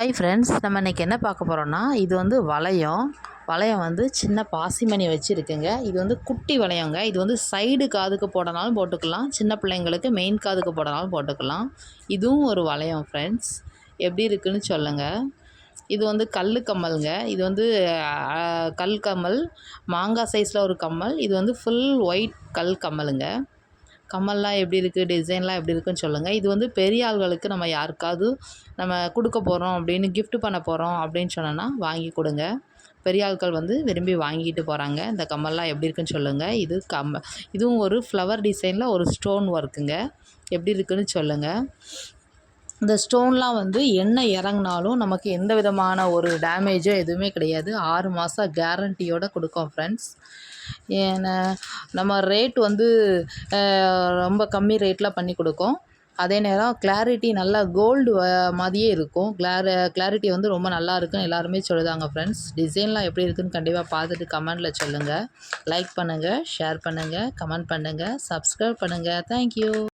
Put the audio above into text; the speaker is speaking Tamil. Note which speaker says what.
Speaker 1: ஹை ஃப்ரெண்ட்ஸ் நம்ம இன்றைக்கி என்ன பார்க்க போகிறோன்னா இது வந்து வளையம். வளையம் வந்து சின்ன பாசிமணி வச்சுருக்குங்க. இது வந்து குட்டி வளையங்க. இது வந்து சைடு காதுக்கு போடனாலும் போட்டுக்கலாம். சின்ன பிள்ளைங்களுக்கு மெயின் காதுக்கு போடனாலும் போட்டுக்கலாம். இதுவும் ஒரு வளையம் ஃப்ரெண்ட்ஸ் எப்படி இருக்குன்னு சொல்லுங்கள் இது வந்து கல் கம்மலுங்க. இது வந்து கல் கம்மல். மாங்காய் சைஸில் ஒரு கம்மல். இது வந்து ஃபுல் ஒயிட் கல் கம்மலுங்க. கம்மல்லாம் எப்படி இருக்குது டிசைன்லாம் எப்படி இருக்குன்னு சொல்லுங்கள் இது வந்து பெரிய ஆள்களுக்கு நம்ம யாருக்காவது நம்ம கொடுக்க போகிறோம் அப்படின்னு கிஃப்ட் பண்ண போகிறோம் அப்படின்னு சொன்னோன்னா வாங்கி கொடுங்க. பெரிய ஆட்கள் வந்து விரும்பி வாங்கிட்டு போகிறாங்க இந்த கம்மல்லாம் எப்படி இருக்குன்னு சொல்லுங்கள் இது கம்ம இதுவும் ஒரு ஃப்ளவர் டிசைனில் ஒரு ஸ்டோன் ஒர்க்குங்க எப்படி இருக்குன்னு சொல்லுங்கள் இந்த ஸ்டோன்லாம் வந்து என்ன இறங்குனாலும் நமக்கு எந்த விதமான ஒரு டேமேஜோ எதுவுமே கிடையாது. ஆறு மாதம் கேரண்டியோடு கொடுக்கும் ஃப்ரெண்ட்ஸ் ஏன்னா நம்ம ரேட் வந்து ரொம்ப கம்மி ரேட்டில் பண்ணி கொடுக்கோம். அதே நேரம் கிளாரிட்டி நல்லா கோல்டு மாதிரியே இருக்கும். கிளார கிளாரிட்டி வந்து ரொம்ப நல்லா இருக்குன்னு எல்லாருமே சொல்லுதாங்க ஃப்ரெண்ட்ஸ் டிசைன்லாம் எப்படி இருக்குன்னு கண்டிப்பாக பார்த்துட்டு கமெண்டில் சொல்லுங்கள் லைக் பண்ணுங்கள் ஷேர் பண்ணுங்கள் கமெண்ட் பண்ணுங்கள் சப்ஸ்கிரைப் பண்ணுங்கள் தேங்க்யூ